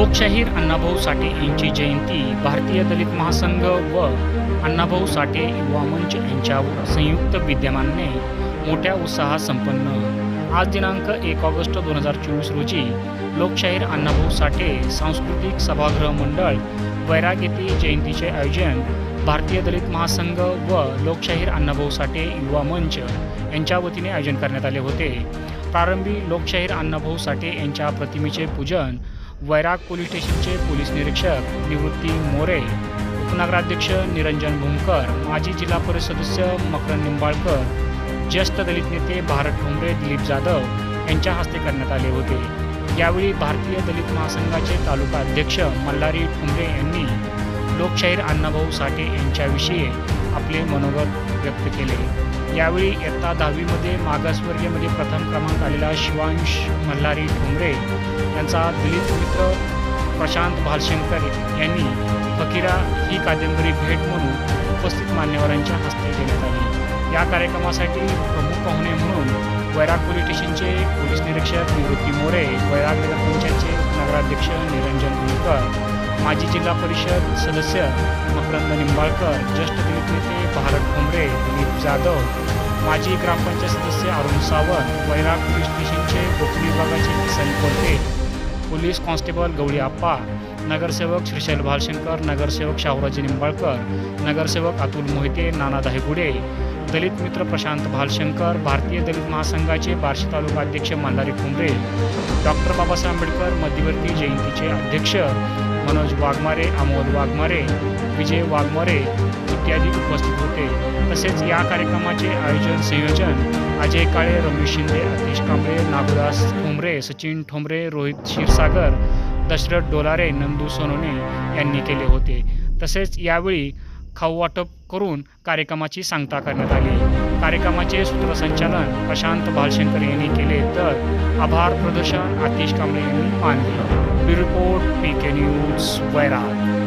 लोकशाहीर अण्णाभाऊ साठे यांची जयंती भारतीय दलित महासंघ व अण्णाभाऊ साठे युवा मंच यांच्या संयुक्त विद्यमानने मोठ्या उत्साहात संपन्न. आज दिनांक एक ऑगस्ट दोन हजार चोवीस रोजी लोकशाहीर अण्णाभाऊ साठे सांस्कृतिक सभागृह मंडळ वैराग येथे जयंतीचे आयोजन भारतीय दलित महासंघ व लोकशाहीर अण्णाभाऊ साठे युवा मंच यांच्या वतीने आयोजन करण्यात आले होते. प्रारंभी लोकशाहीर अण्णाभाऊ साठे यांच्या प्रतिमेचे पूजन वैराग पोलीस स्टेशनचे पोलीस निरीक्षक निवृत्ती मोरे उपनगराध्यक्ष निरंजन भूमकर माजी जिल्हा परिषद सदस्य मकरन निंबाळकर ज्येष्ठ दलित नेते भारत ठोंबरे दिलीप जाधव यांच्या हस्ते करण्यात आले होते. यावेळी भारतीय दलित महासंघाचे तालुका अध्यक्ष मल्हारी ठोंबरे यांनी लोकशाहीर अण्णाभाऊ साठे यांच्याविषयी आपले मनोगत व्यक्त केले. यावेळी इयत्ता दहावीमध्ये मागासवर्गीयमध्ये प्रथम क्रमांक आलेला शिवांश मल्हारी ठोंबरे यांचा दलित मित्र प्रशांत भालशंकर यांनी फकीरा ही कादंबरी भेट म्हणून उपस्थित मान्यवरांच्या हस्ते देण्यात आली. या कार्यक्रमासाठी प्रमुख पाहुणे म्हणून वैराग पोलीस स्टेशनचे पोलीस निरीक्षक निवृत्ती मोरे वैराग नगर पंचायतचे नगराध्यक्ष निरंजन गुणकर माजी जिल्हा परिषद सदस्य मकरंद निंबाळकर ज्येष्ठ दलित नेते भारत जाधव माजी ग्रामपंचायत सदस्य अरुण सावंत वैराग पोलीस स्टेशनचे कोकणी विभागाचे किसन कोलते पोलीस कॉन्स्टेबल गवळी आप्पा नगरसेवक श्रीशैल भालशंकर नगरसेवक शाहूराजी निंबाळकर नगरसेवक अतुल मोहिते नाना गुडे दलित मित्र प्रशांत भालशंकर भारतीय दलित महासंघाचे बार्शी तालुका अध्यक्ष मल्हारी कुंबरे डॉक्टर बाबासाहेब आंबेडकर मध्यवर्ती जयंतीचे अध्यक्ष मनोज वाघमारे अमोल वाघमारे विजय वाघमारे इत्यादी उपस्थित होते. तसेच या कार्यक्रमाचे आयोजन संयोजन अजय काळे रमेश शिंदे अतिश कांबळे नागुदास ठोंबरे सचिन ठोंबरे रोहित क्षीरसागर दशरथ डोलारे नंदू सोनोने यांनी केले होते. तसेच यावेळी खाऊ वाटप करून कार्यक्रमाची सांगता करण्यात आली. कार्यक्रमाचे सूत्रसंचालन प्रशांत भालशंकर यांनी केले तर आभार प्रदर्शन आतिश कांबळे यांनी मानले. रिपोर्ट पी के न्यूज वैराग.